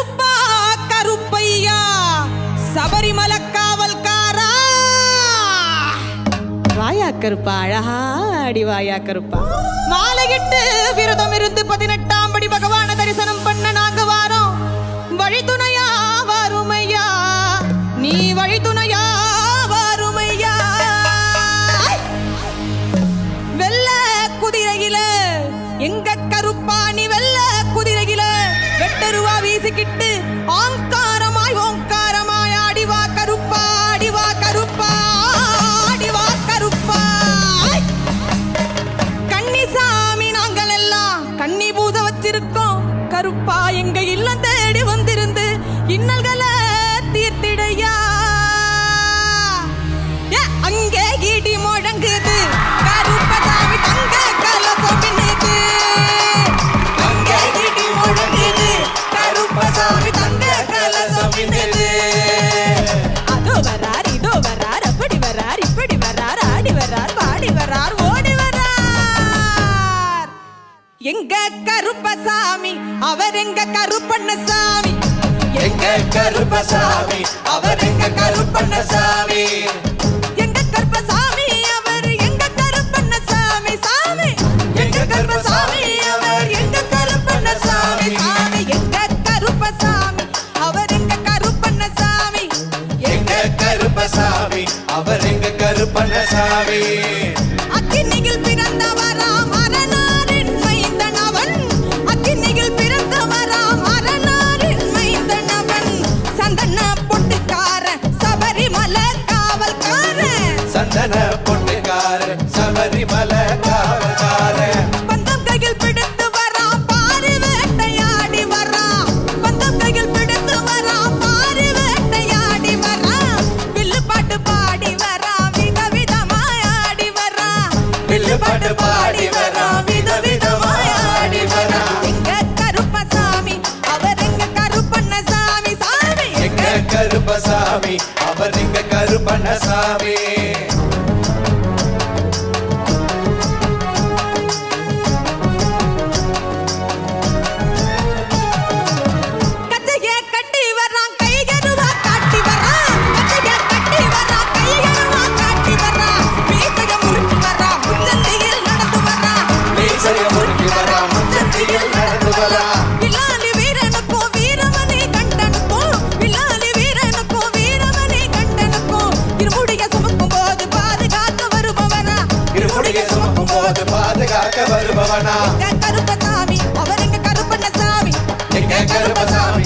கருப்பா கருப்பையா சபரிமல காவல்காரா. வாயா கருப்பா அழகா அடி வாயா கருப்பா. மாலையிட்டு விரதம் இருந்து பதினெட்டாம் படி பேசிக்கிட்டு வீசிக்கிட்டு ஆங்காரமாய் ஓங்காரமாய் ஆடிவா கருப்பா ஆடிவா கருப்பா ஆடிவா கருப்பா கன்னிசாமி நாங்கள் எல்லாம் கன்னி பூச வச்சிருக்கோம். கருப்பா எங்க இல்லம் தேடி வந்திருந்து இன்னல்களை அவர் எங்க கருப்பண்ணசாமி? எங்க கருப்பசாமி? அவர் எங்க கருப்பண்ணசாமி? எங்க கருப்பசாமி? அவர் எங்க கருப்பண்ண சாமி எங்க கருப்பசாமி? அவர் எங்க கருப்பண்ண சாமி எங்க கருப்பசாமி? அவர் எங்க கருப்பண்ணசாமி? எங்க கருப்பசாமி? அவர் எங்க கருப்பண்ணசாமி? அக்கினியில் சபரிமலை காவல்காரன் பந்தம் கையில் பிடித்து வரான் பாரு வேட்டையாடி வரான் பந்தம் கையில் பிடித்து வரான் பாரு வேட்டையாடி வரான் வில்லு பாட்டு பாடி வரான் விதவிதமாய் ஆடி வரான் வில்லு பாட்டு பாடி வரான் விதவிதமாய் ஆடி வரான் எங்க கருப்பசாமி அவர் எங்க கருப்பண்ணசாமி சாமி. எங்க கருப்பசாமி அவர் எங்க இருமுடியை சுமக்கும் போது பாதுகாக்க வருபவனா? கருப்பசாமி அவர் எங்க கருப்பண்ணசாமி? எங்க கருப்பசாமி?